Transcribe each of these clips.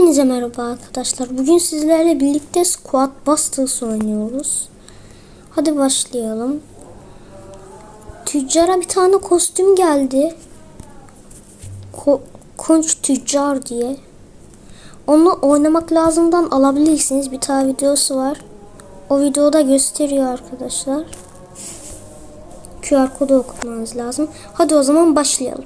Hepinize merhaba arkadaşlar. Bugün sizlerle birlikte Squad Busters oynuyoruz. Hadi başlayalım. Tüccara bir tane kostüm geldi. Ko Konç Tüccar diye. Onu oynamak lazımdan alabilirsiniz. Bir tane videosu var. O videoda gösteriyor arkadaşlar. QR kodu okumanız lazım. Hadi o zaman başlayalım.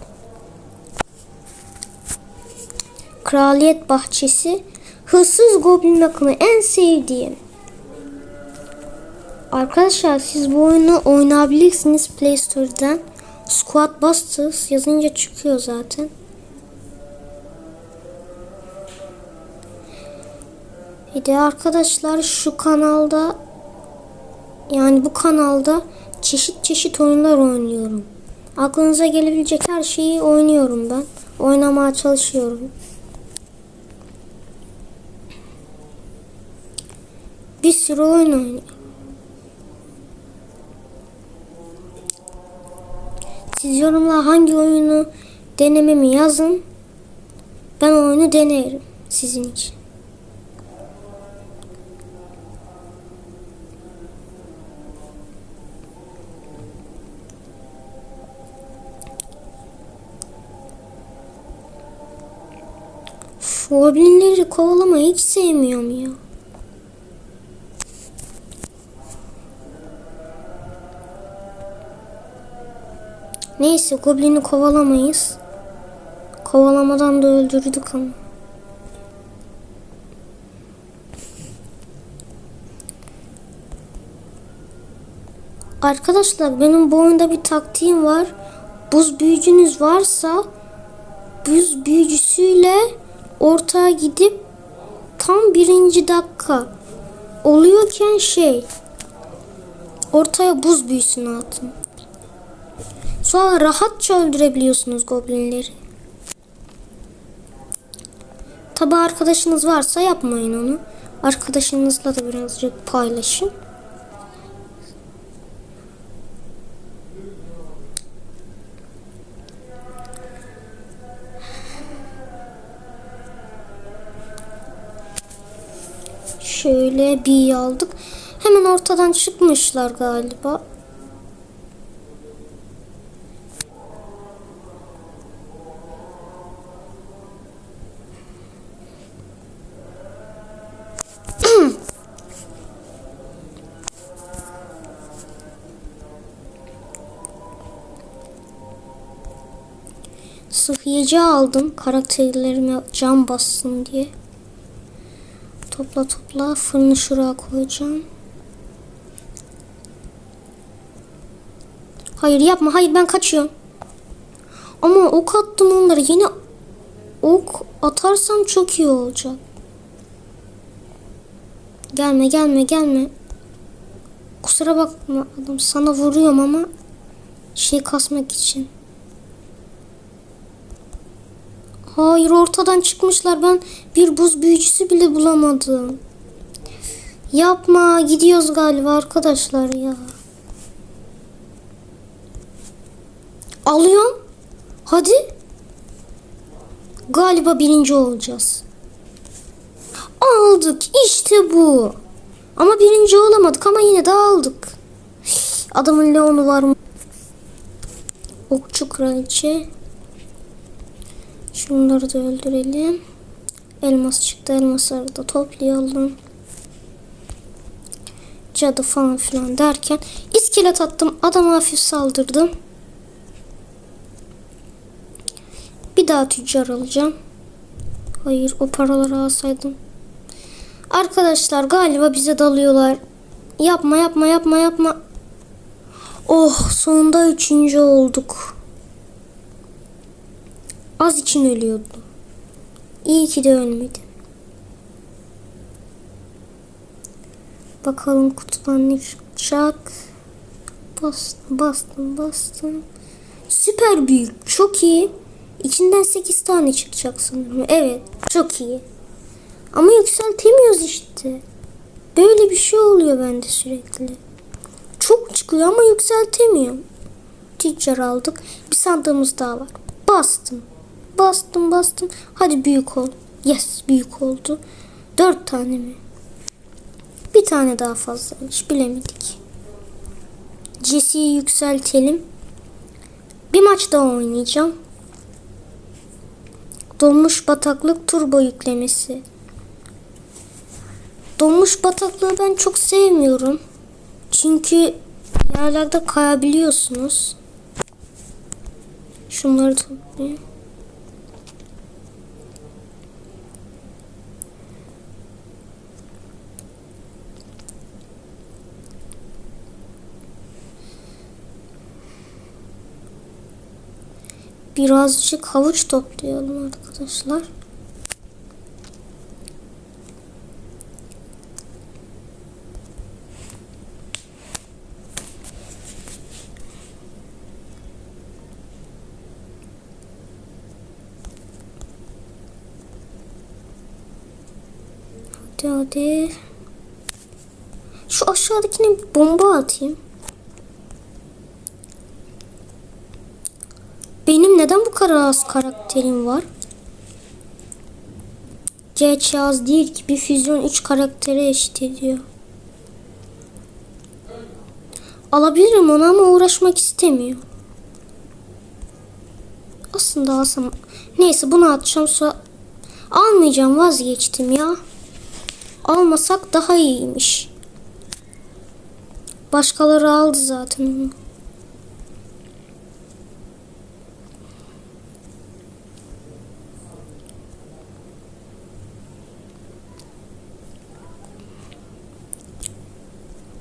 Kraliyet Bahçesi, Hırsız Goblin akımı en sevdiğim. Arkadaşlar siz bu oyunu oynayabilirsiniz Play Store'dan. Squad Busters yazınca çıkıyor zaten. Bir de arkadaşlar şu kanalda yani bu kanalda çeşit çeşit oyunlar oynuyorum. Aklınıza gelebilecek her şeyi oynuyorum ben. Oynamaya çalışıyorum. Bir sürü oyun oynuyor. Siz yorumla hangi oyunu denememi yazın. Ben oyunu denerim sizin için. Goblinleri kovalamayı hiç sevmiyorum ya. Neyse goblini kovalamayız. Kovalamadan da öldürdük ama. Arkadaşlar benim bu oyunda bir taktiğim var. Buz büyücünüz varsa buz büyücüsüyle ortaya gidip tam birinci dakika oluyorken şey ortaya buz büyüsünü atın. Sonra rahatça öldürebiliyorsunuz goblinleri. Tabi arkadaşınız varsa yapmayın onu. Arkadaşınızla da birazcık paylaşın. Şöyle bir aldık. Hemen ortadan çıkmışlar galiba. Sıhhiyeci aldım karakterlerime can bassın diye. Topla topla fırını şuraya koyacağım. Hayır yapma hayır ben kaçıyorum. Ama ok attım onları yine ok atarsam çok iyi olacak. Gelme gelme gelme. Kusura bakma adam sana vuruyorum ama şey kasmak için. Hayır ortadan çıkmışlar. Ben bir buz büyücüsü bile bulamadım. Yapma. Gidiyoruz galiba arkadaşlar ya. Alıyorum. Hadi. Galiba birinci olacağız. Aldık. İşte bu. Ama birinci olamadık ama yine de aldık. Adamın leonu var mı? Okçu kraliçe. Şunları da öldürelim. Elmas çıktı. Elmasları da toplayalım. Cadı falan filan derken iskelet attım. Adama hafif saldırdım. Bir daha tüccar alacağım. Hayır o paraları alsaydım. Arkadaşlar galiba bize dalıyorlar. Yapma yapma yapma yapma. Oh sonunda üçüncü olduk. Az için ölüyordum. İyi ki de ölmedim. Bakalım kutudan ne çıkacak. Bastım bastım bastım. Süper büyük. Çok iyi. İçinden 8 tane çıkacak sanırım. Evet. Çok iyi. Ama yükseltemiyoruz işte. Böyle bir şey oluyor bende sürekli. Çok çıkıyor ama yükseltemiyorum. Tüccar aldık. Bir sandığımız daha var. Bastım. Bastım bastım. Hadi büyük ol. Yes büyük oldu. Dört tane mi? Bir tane daha fazlaymış bilemedik. Jesse'yi yükseltelim. Bir maç daha oynayacağım. Donmuş bataklık turbo yüklemesi. Donmuş bataklığı ben çok sevmiyorum. Çünkü yerlerde kayabiliyorsunuz. Şunları toplayayım. Birazcık havuç toplayalım arkadaşlar. Hadi hadi. Şu aşağıdakine bir bomba atayım. Benim neden bu kadar az karakterim var? Geç az değil ki bir füzyon 3 karaktere eşit ediyor. Alabilirim onu ama uğraşmak istemiyor. Aslında alsam. Neyse bunu atacağım sonra almayacağım vazgeçtim ya. Almasak daha iyiymiş. Başkaları aldı zaten onu.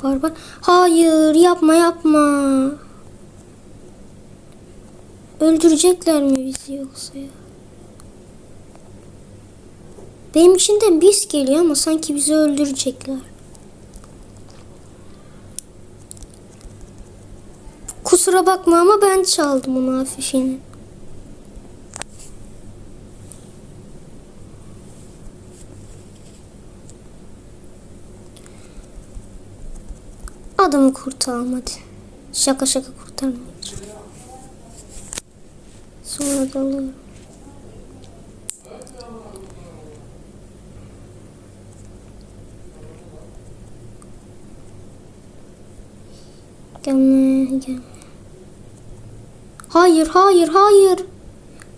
Barbar. Hayır yapma yapma. Öldürecekler mi bizi yoksa ya? Benim içimden bis geliyor ama sanki bizi öldürecekler. Kusura bakma ama ben çaldım onu afişini. Adamı kurtaralım hadi. Şaka şaka kurtarmayacağım. Sonra dalıyorum. Gelme, gelme. Hayır, hayır, hayır.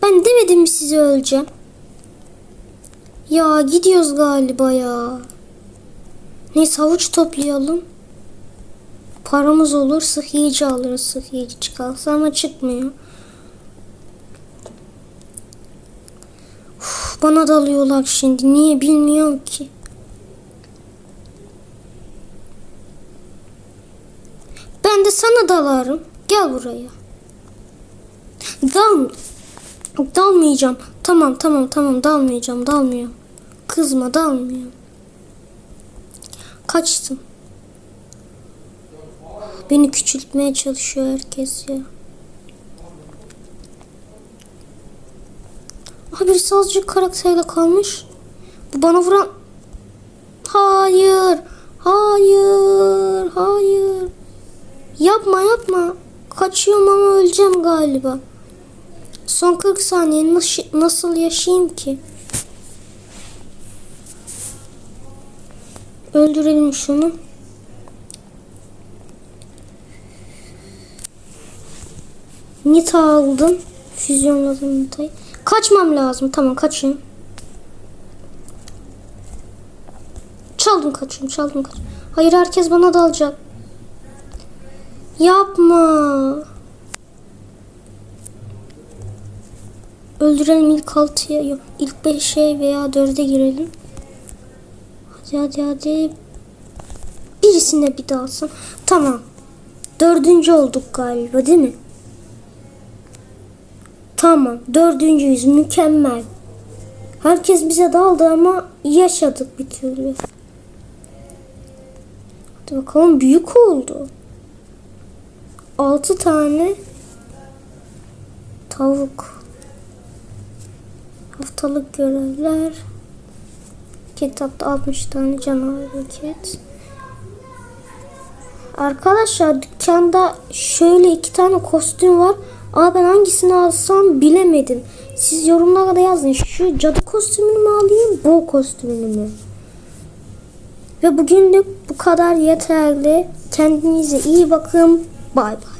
Ben demedim mi size öleceğim? Ya gidiyoruz galiba ya. Neyse havuç toplayalım. Paramız olur sıhhiyeci alırız sıhhiyeci çıkarsa ama çıkmıyor. Uf, bana dalıyorlar şimdi. Niye bilmiyorum ki. Ben de sana dalarım. Gel buraya. Dal. Dalmayacağım. Tamam tamam tamam dalmayacağım dalmıyorum. Kızma dalmıyorum. Kaçtım. Beni küçültmeye çalışıyor herkes ya. Aha birisi azıcık karakterle kalmış. Bu bana vuran... Hayır. Hayır. Hayır. Yapma yapma. Kaçıyorum ama öleceğim galiba. Son 40 saniye nasıl, nasıl yaşayayım ki? Öldürelim şunu. Nita aldım. Füzyonladım Nita'yı. Kaçmam lazım. Tamam kaçayım. Çaldım kaçıyorum. Çaldım kaçıyorum. Hayır herkes bana dalacak. Yapma. Öldürelim ilk 6'ya yok. ilk 5'e veya 4'e girelim. Hadi hadi hadi. Birisine bir alsam. Tamam. Dördüncü olduk galiba değil mi? Tamam. Dördüncüyüz. Mükemmel. Herkes bize daldı ama yaşadık bir türlü. Hadi bakalım büyük oldu. Altı tane tavuk. Haftalık görevler. Kitapta 60 tane canavar roket. Arkadaşlar dükkanda şöyle iki tane kostüm var. Ama ben hangisini alsam bilemedim. Siz yorumlara da yazın. Şu cadı kostümünü mü alayım, bu kostümünü mü? Ve bugünlük bu kadar yeterli. Kendinize iyi bakın. Bay bay.